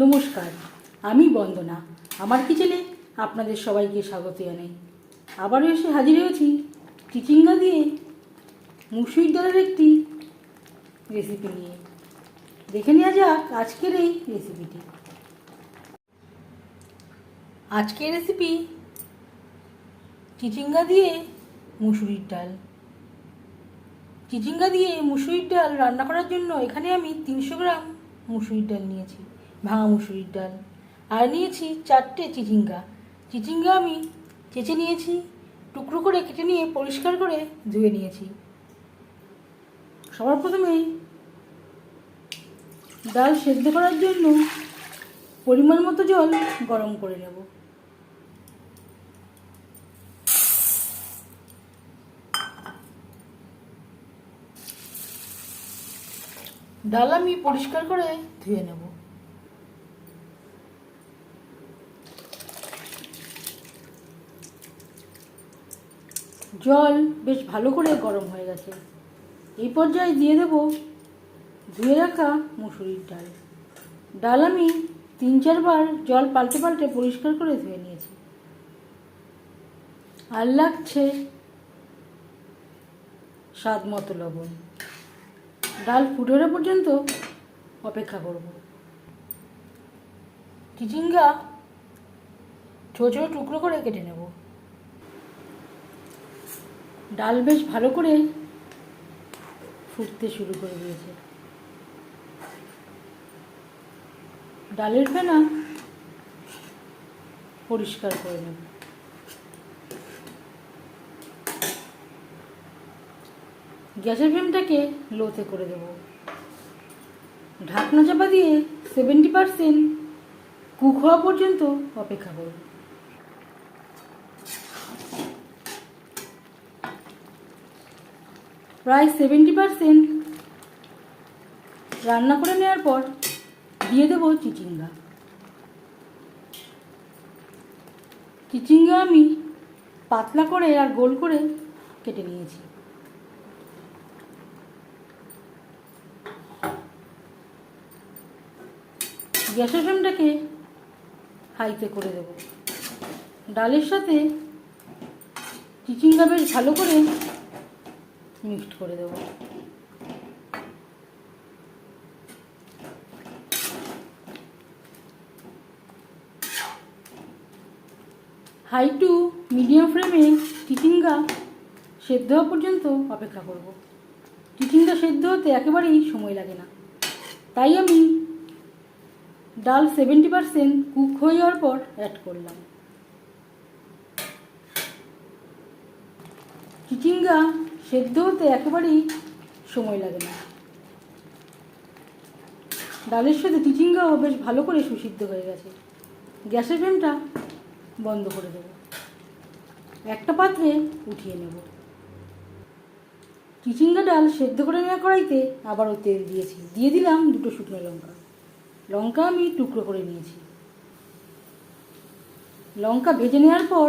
নমস্কার, আমি বন্দনা। আমার কিচেনে আপনাদের সবাইকে স্বাগত জানাই। আবারও এসে হাজির হয়েছি চিচিঙ্গা দিয়ে মুসুর ডালের একটি রেসিপি নিয়ে। দেখে নেওয়া যাক আজকের এই রেসিপিটি আজকের রেসিপি চিচিঙ্গা দিয়ে মুসুরির ডাল চিচিঙ্গা দিয়ে মুসুরির ডাল রান্না করার জন্য এখানে আমি তিনশো গ্রাম মুসুরির ডাল নিয়েছি। ভাঙা মুসুরির ডাল। আর নিয়েছি চারটে চিচিঙ্গা। চিচিঙ্গা আমি চেঁচে নিয়েছি, টুকরো করে কেটে নিয়ে পরিষ্কার করে ধুয়ে নিয়েছি। সবার প্রথমেই ডাল সেদ্ধ করার জন্য পরিমাণ মতো জল গরম করে নেব। ডাল আমি পরিষ্কার করে ধুয়ে নেব। জল বেশ ভালো করে গরম হয়ে গেছে। এই পর্যায়ে দিয়ে দেব ধুয়ে রাখা মুসুরির ডাল। ডাল আমি তিন চারবার জল পাল্টে পাল্টে পরিষ্কার করে ধুয়ে নিয়েছি। আর লাগছে স্বাদ মতো লবণ। ডাল ফুটে পর্যন্ত অপেক্ষা করব। চিচিঙ্গা ছোটো ছোটো টুকরো করে কেটে নেব। ডাল বেশ ভালো করে ফুটতে শুরু করে দিয়েছে। ডালের ফেনা পরিষ্কার করে নেব। গ্যাসের ফ্লেমটাকে লোতে করে দেব। ঢাকনা চাপা দিয়ে সেভেন্টি পারসেন্ট কুক হওয়া পর্যন্ত অপেক্ষা করব প্রায় সেভেন্টি পারসেন্ট রান্না করে নেওয়ার পর দিয়ে দেবো চিচিঙ্গা। চিচিঙ্গা আমি পাতলা করে আর গোল করে কেটে নিয়েছি। গ্যাসের ফ্লেমটাকে হাইতে করে দেব। ডালের সাথে চিচিঙ্গা বেশ ভালো করে মিক্সড করে দেব হাই টু মিডিয়াম ফ্লেমে চিচিঙ্গা সেদ্ধ হওয়া পর্যন্ত অপেক্ষা করব। চিচিঙ্গা সেদ্ধ হতে একেবারেই সময় লাগে না। তাই আমি ডাল সেভেন্টি পারসেন্ট কুক হয়ে যাওয়ার পর অ্যাড করলাম। চিচিঙ্গা সেদ্ধ হতে একেবারেই সময় লাগে না। ডালের সাথে চিচিঙ্গাও বেশ ভালো করে সুসিদ্ধ হয়ে গেছে। গ্যাসের ফ্লেমটা বন্ধ করে দেব। একটা পাত্রে উঠিয়ে নেব। চিচিঙ্গা ডাল সেদ্ধ করে নেওয়া কড়াইতে আবারও তেল দিয়েছি। দিয়ে দিলাম দুটো শুকনো লঙ্কা। লঙ্কা আমি টুকরো করে নিয়েছি। লঙ্কা ভেজে নেওয়ার পর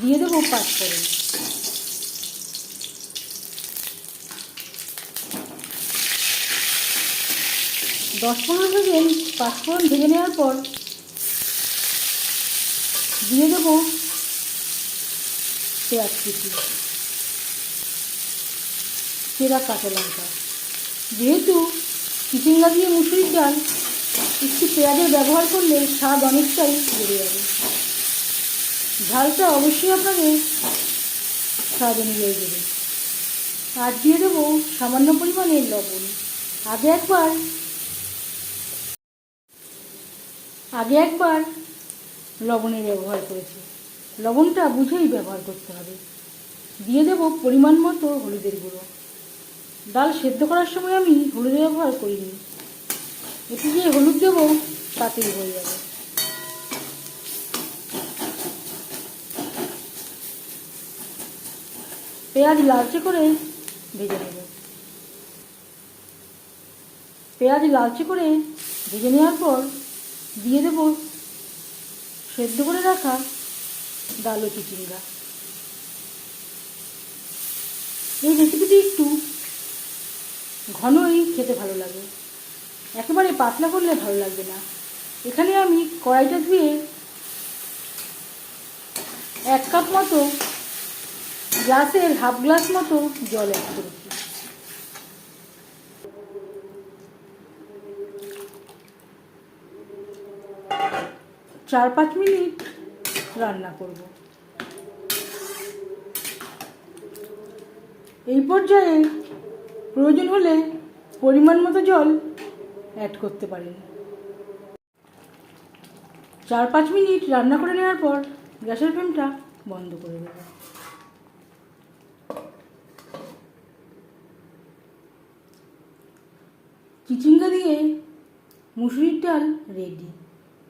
দিয়ে দেবো পাঁচ পাঁচফোড়ন দশ পনেরো সেকেন্ড পাঁচফোড়ন ভেজে নেওয়ার পর দিয়ে দেবো পেঁয়াজ কুচি, চেরা কাঁচা লঙ্কা। যেহেতু চিচিঙ্গা দিয়ে মুসুরির ডাল, একটু পেঁয়াজের ব্যবহার করলে স্বাদ অনেকটাই বেড়ে যাবে। ঝালটা অবশ্যই আপনাদের স্বাদ অনুযায়ী দেবে আর দিয়ে দেবো সামান্য পরিমাণে লবণ। আগে একবার আগে একবার লবণের ব্যবহার করেছি। লবণটা বুঝেই ব্যবহার করতে হবে। দিয়ে দেবো পরিমাণ মতো হলুদের গুঁড়ো। ডাল সেদ্ধ করার সময় আমি হলুদ ব্যবহার করিনি। এটি যে হলুদ দেবো, তাতেই হয়ে যাবে। পেঁয়াজ লালচে করে ভেজে নেব। পেঁয়াজ লালচে করে ভেজে নেওয়ার পর দিয়ে দেবো। সেদ্ধ করে রাখা ডাল চিচিঙ্গা। এই রেসিপিটি একটু ঘনই খেতে ভালো লাগে। একেবারে পাতলা করলে ভালো লাগবে না। এখানে আমি কড়াইটা ধুয়ে এক কাপ মতো গ্লাসের হাফ গ্লাস মতো জল অ্যাড করেছি। চার পাঁচ মিনিট রান্না করব। এই পর্যায়ে প্রয়োজন হলে পরিমাণ মতো জল অ্যাড করতে পারেন। চার পাঁচ মিনিট রান্না করে নেওয়ার পর গ্যাসের ফ্লেমটা বন্ধ করে দেবো। চিচিঙ্গা দিয়ে মুসুরির ডাল রেডি